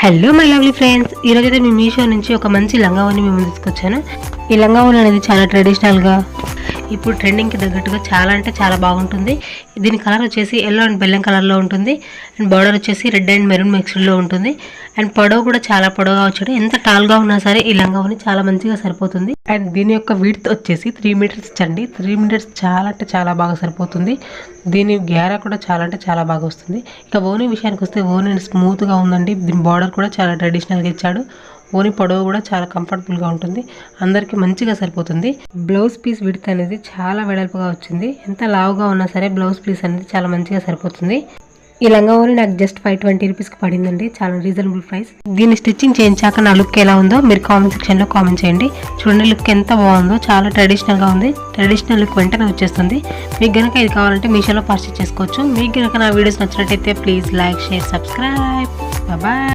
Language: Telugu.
హలో మై లవ్లీ ఫ్రెండ్స్ ఈరోజు అయితే మీ మీషో నుంచి ఒక మంచి లంగావని మేము తీసుకొచ్చాను. ఈ లంగావని అనేది చాలా ట్రెడిషనల్గా ఇప్పుడు ట్రెండింగ్కి తగ్గట్టుగా చాలా అంటే చాలా బాగుంటుంది. దీని కలర్ వచ్చేసి ఎల్లో అండ్ బెల్లం కలర్లో ఉంటుంది. అండ్ బార్డర్ వచ్చేసి రెడ్ అండ్ మెరూన్ మిక్స్డ్లో ఉంటుంది. అండ్ పొడవు కూడా చాలా పొడవుగా వచ్చాడు. ఎంత టాల్గా ఉన్నా సరే ఈ లంగావని చాలా మంచిగా సరిపోతుంది. అండ్ దీని యొక్క విడ్త్ వచ్చేసి త్రీ మీటర్స్ చండి. త్రీ మీటర్స్ చాలా అంటే చాలా బాగా సరిపోతుంది. దీని గ్యారా కూడా చాలా అంటే చాలా బాగా వస్తుంది. ఇక ఓని విషయానికి వస్తే ఓని స్మూత్గా ఉందండి. దీని బార్డర్ కూడా చాలా ట్రెడిషనల్గా ఇచ్చాడు. ఓని పొడవు కూడా చాలా కంఫర్టబుల్గా ఉంటుంది. అందరికీ మంచిగా సరిపోతుంది. బ్లౌజ్ పీస్ విడత్ అనేది చాలా వెడల్పుగా వచ్చింది. ఎంత లావుగా ఉన్నా సరే బ్లౌజ్ పీస్ అనేది చాలా మంచిగా సరిపోతుంది. ఈ లంగావోని నాకు జస్ట్ ఫైవ్ ట్వంటీ రూపీస్కి పడిందండి. చాలా రీజనబుల్ ప్రైస్. దీన్ని స్టిచ్చింగ్ చేయించాక నా లుక్ ఎలా ఉందో మీరు కామెంట్ సెక్షన్లో కామెంట్ చేయండి. చూడండి లుక్ ఎంత బాగుందో. చాలా ట్రెడిషనల్గా ఉంది. ట్రెడిషనల్ లుక్ వెంటనే వచ్చేస్తుంది. మీకు గనక ఇది కావాలంటే మీషోలో పర్చేస్ చేసుకోవచ్చు. మీకు గనక నా వీడియోస్ నచ్చినట్టయితే please like share subscribe. Bye